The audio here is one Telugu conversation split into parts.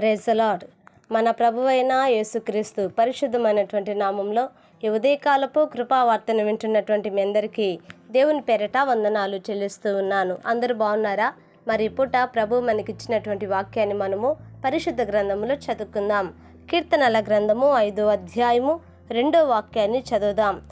ప్రేజలాడ్ మన ప్రభువైన యేసుక్రీస్తు పరిశుద్ధమైనటువంటి నామంలో ఈ ఉదయకాలపు కృపావార్తను వింటున్నటువంటి మీ అందరికీ దేవుని పేరట వందనాలు చెల్లిస్తూ ఉన్నాను. అందరూ బాగున్నారా? మరి పూట ప్రభు మనకిచ్చినటువంటి వాక్యాన్ని మనము పరిశుద్ధ గ్రంథములో చదువుకుందాం. కీర్తనల గ్రంథము ఐదో అధ్యాయము రెండో వాక్యాన్ని చదువుదాం.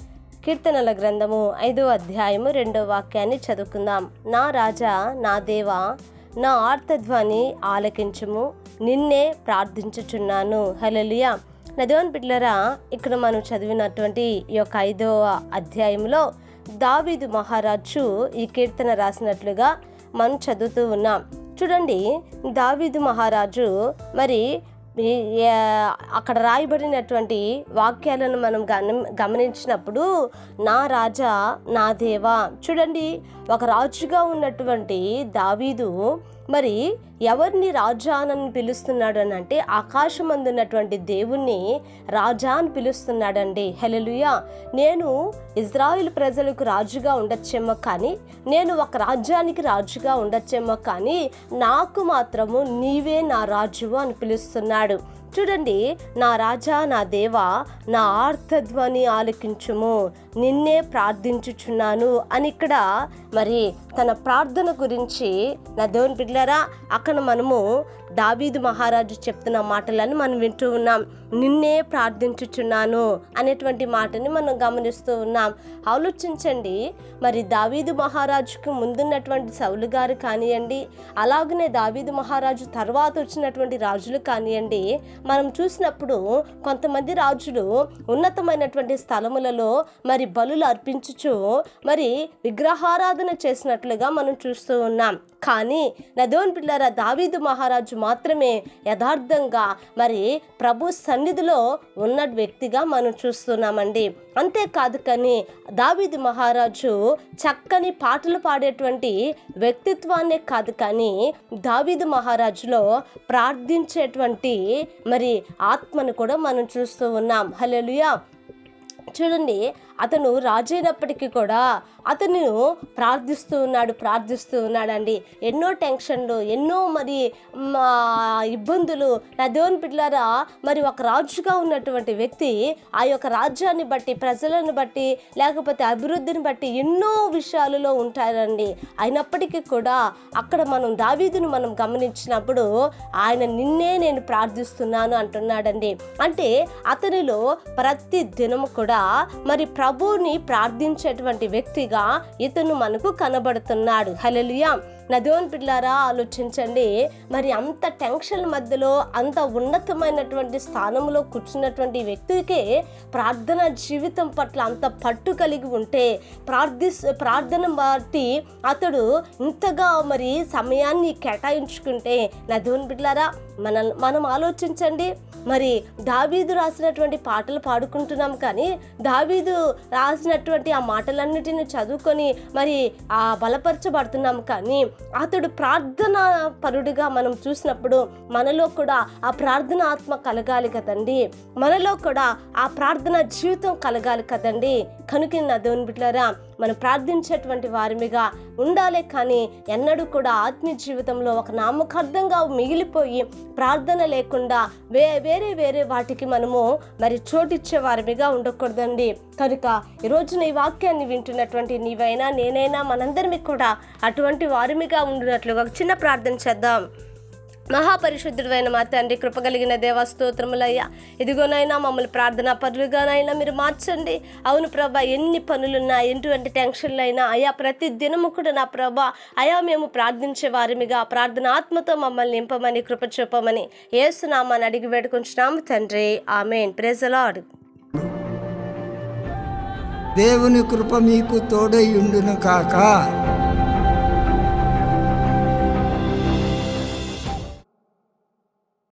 కీర్తనల గ్రంథము ఐదో అధ్యాయము రెండో వాక్యాన్ని చదువుకుందాం. నా రాజా నా దేవా నా ఆర్తధ్వని ఆలకించము నిన్నే ప్రార్థించుచున్నాను. హలలియా నదేవన్ బిడ్లరా ఇక్కడ మనం చదివినటువంటి ఈ యొక్క ఐదవ అధ్యాయంలో దావీదు మహారాజు ఈ కీర్తన రాసినట్లుగా మనం చదువుతూ ఉన్నాం. చూడండి దావీదు మహారాజు మరి అక్కడ రాయబడినటువంటి వాక్యాలను మనం గమని గమనించినప్పుడు నా రాజా నా దేవా చూడండి ఒక రాజుగా ఉన్నటువంటి దావీదు మరి ఎవరిని రాజా అని పిలుస్తున్నాడు అని అంటే ఆకాశం ఉన్నటువంటి దేవుణ్ణి రాజా అని పిలుస్తున్నాడండి. హెలలుయా నేను ఇజ్రాయిల్ ప్రజలకు రాజుగా ఉండొచ్చేమో కానీ నేను ఒక రాజ్యానికి రాజుగా ఉండొచ్చేమో కానీ నాకు మాత్రము నీవే నా రాజువు అని పిలుస్తున్నాడు. చూడండి నా రాజా నా దేవా నా ఆర్తధ్వని ఆలకించుము. నిన్నే ప్రార్థించుచున్నాను అని ఇక్కడ మరి తన ప్రార్థన గురించి నా దేవుని బిడ్డలారా అక్కడ మనము దావీదు మహారాజు చెప్తున్న మాటలను మనం వింటూ ఉన్నాం. నిన్నే ప్రార్థించుచున్నాను అనేటువంటి మాటని మనం గమనిస్తూ ఉన్నాం. ఆలోచించండి మరి దావీదు మహారాజుకు ముందున్నటువంటి సౌలు గారు కానివ్వండి అలాగనే దావీదు మహారాజు తర్వాత వచ్చినటువంటి రాజులు కానివ్వండి మనం చూసినప్పుడు కొంతమంది రాజులు ఉన్నతమైనటువంటి స్థలములలో మరి బలులు అర్పించుచు మరి విగ్రహారాధన చేసినట్లుగా మనం చూస్తూ ఉన్నాం. కానీ నదోన్ పిల్లర దావీదు మహారాజు మాత్రమే యథార్థంగా మరి ప్రభు సన్నిధిలో ఉన్న వ్యక్తిగా మనం చూస్తున్నామండి. అంతేకాదు కానీ దావీదు మహారాజు చక్కని పాటలు పాడేటువంటి వ్యక్తిత్వాన్నే కాదు కానీ దావీదు మహారాజులో ప్రార్థించేటువంటి మరి ఆత్మను కూడా మనం చూస్తూ ఉన్నాం. హలో చూడండి అతను రాజైనప్పటికీ కూడా అతను ప్రార్థిస్తూ ఉన్నాడు ప్రార్థిస్తూ ఉన్నాడండి. ఎన్నో టెన్షన్లు ఎన్నో మరి మా ఇబ్బందులు. నా దేవుని పిల్లరా మరి ఒక రాజుగా ఉన్నటువంటి వ్యక్తి ఆ యొక్క రాజ్యాన్ని బట్టి ప్రజలను బట్టి లేకపోతే అభివృద్ధిని బట్టి ఎన్నో విషయాలలో ఉంటారండి అయినప్పటికీ కూడా అక్కడ మనం దావీదును మనం గమనించినప్పుడు ఆయన నిన్నే నేను ప్రార్థిస్తున్నాను అంటున్నాడండి. అంటే అతనిలో ప్రతి దినము కూడా మరి ప్రభువుని ప్రార్థించేటువంటి వ్యక్తిగా ఇతను మనకు కనబడుతున్నాడు. హలలియా నదోన్ పిల్లారా ఆలోచించండి. మరి అంత టెన్షన్ మధ్యలో అంత ఉన్నతమైనటువంటి స్థానంలో కూర్చున్నటువంటి వ్యక్తికి ప్రార్థన జీవితం పట్ల అంత పట్టు కలిగి ఉంటే ప్రార్థి ప్రార్థన బట్టి అతడు ఇంతగా మరి సమయాన్ని కేటాయించుకుంటే నదోన్ బిడ్లారా మన మనం ఆలోచించండి. మరి దావీదు రాసినటువంటి పాటలు పాడుకుంటున్నాం కానీ దావీదు రాసినటువంటి ఆ మాటలన్నిటిని చదువుకొని మరి ఆ బలపరచబడుతున్నాం కానీ అతడు ప్రార్థన పరుడిగా మనం చూసినప్పుడు మనలో కూడా ఆ ప్రార్థన ఆత్మ కలగాలి కదండి. మనలో కూడా ఆ ప్రార్థన జీవితం కలగాలి కదండి. కనుక నా దేవుని బిడ్డలారా మనం ప్రార్థించేటువంటి వారిమిగా ఉండాలి కానీ ఎన్నడూ కూడా ఆత్మీయ జీవితంలో ఒక నామకార్థంగా మిగిలిపోయి ప్రార్థన లేకుండా వే వే వేరే వేరే వాటికి మనము మరి చోటిచ్చే వారిమిగా ఉండకూడదండి. కనుక ఈ రోజున ఈ వాక్యాన్ని వింటున్నటువంటి నీవైనా నేనైనా మనందరిమి కూడా అటువంటి వారిమిగా ఉండినట్లుగా చిన్న ప్రార్థన చేద్దాం. మహాపరిశుద్ధుడైన మా తండ్రి కృపగలిగిన దేవస్తోత్రములయ్యా ఇదిగోనైనా మమ్మల్ని ప్రార్థనా పనులుగానైనా మీరు మార్చండి. అవును ప్రభా ఎన్ని పనులున్నా ఎటువంటి టెన్షన్లు అయినా అయా ప్రతి దినము కూడా నా ప్రభా అయా మేము ప్రార్థించే వారిమిగా ప్రార్థన ఆత్మతో మమ్మల్ని నింపమని కృప చూపమని ఏసునామాని అడిగి వేడుకుంటున్నాము తండ్రి. ఆమెన్. ప్రెజలాడు దేవుని కృప మీకు తోడై ఉండును కాక.